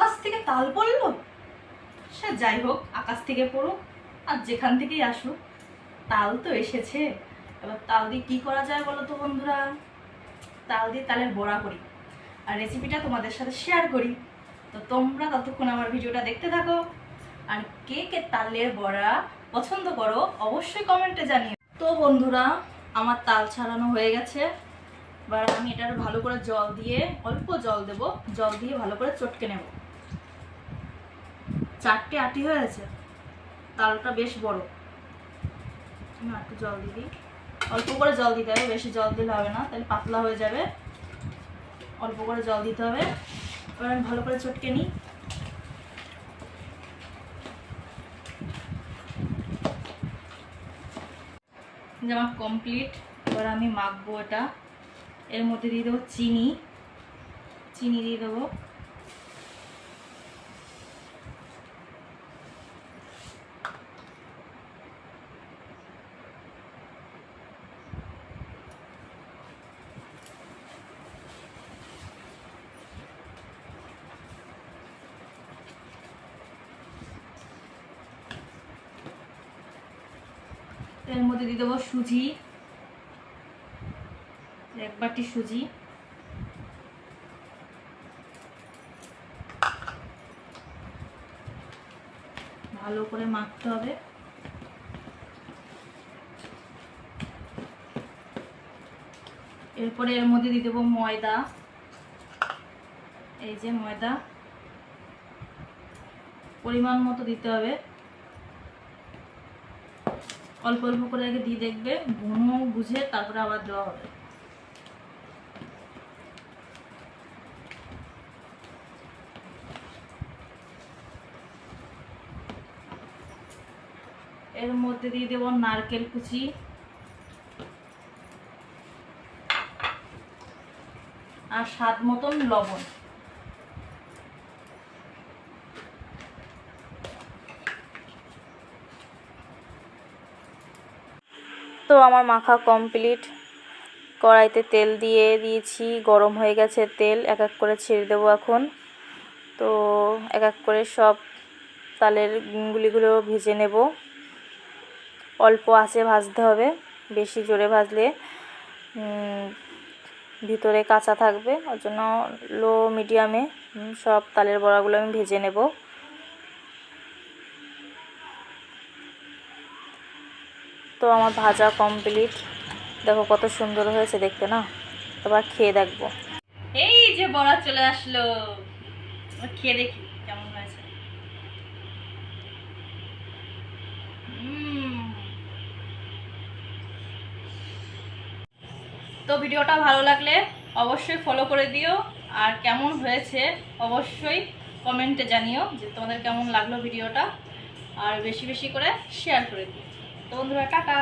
আকাশ থেকে তাল পড়ল? সে যাই হোক, আকাশ থেকে পড়ুক, আর যেখান থেকেই আসুক, তাল তো এসেছে। এবার তাল দিয়ে কী করা যায় বলো তো বন্ধুরা? তাল দিয়ে তালের বড়া করি। আর রেসিপিটা তোমাদের সাথে শেয়ার করি। তো তোমরা ততক্ষণ আমার ভিডিওটা দেখতে থাকো। আর কে কে তালের বড়া পছন্দ করো, অবশ্যই কমেন্টে জানিও। তো বন্ধুরা, আমার তাল ছাড়ানো হয়ে গেছে। এবার আমি এটার ভালো করে জল দিয়ে, অল্প জল দেব। জল দিয়ে ভালো করে চটকে নেব। চারটে আটি হয়েছে তালটা বেশ বড়। একটু জল দিই। অল্প করে জল দিতে হবে, বেশি জল দিলে হবে না, তাহলে পাতলা হয়ে যাবে। অল্প করে জল দিতে হবে। এবার আমি ভালো করে চটকে নিই। আমার কমপ্লিট এবার আমি মাখবো এটা। এর মধ্যে দিয়ে দেবো চিনি। চিনি দিয়ে দেবো। এর মধ্যে দিয়ে দেবো সুজি। এক বাটি সুজি। ভালো করে মাখতে হবে। এরপরে এর মধ্যে দিয়ে দেবো ময়দা। এই যে ময়দা। পরিমাণ মতো দিতে হবে। অল্প অল্প করে আগে দিয়ে দেখবে ঘন বুঝে তারপরে আবার দেওয়া হবে। এর মধ্যে দিয়ে দেবো নারকেল কুচি। আর স্বাদ মতন লবণ। তো আমার মাখা কমপ্লিট কড়াইতে তেল দিয়ে দিয়েছি, গরম হয়ে গেছে তেল, এক এক করে ছেড়ে দেবো এখন। তো এক এক করে সব তালের গুলিগুলো ভেজে নেব। অল্প আঁচে ভাজতে হবে, বেশি জোরে ভাজলে ভিতরে কাঁচা থাকবে। ওর জন্য লো মিডিয়ামে সব তালের বড়াগুলো আমি ভেজে নেব। তো আমার ভাজা কমপ্লিট দেখো কত সুন্দর হয়েছে দেখতে, না? এবার খেয়ে দেখব। এই যে বড়া চলে আসলো। খেয়ে দেখি কেমন হয়েছে। তো ভিডিওটা ভালো লাগলে অবশ্যই ফলো করে দিও। আর কেমন হয়েছে অবশ্যই কমেন্টে জানিও যে তোমাদের কেমন লাগল ভিডিওটা। আর বেশি বেশি করে শেয়ার করে দিও। তো বন্ধুরা টাটা।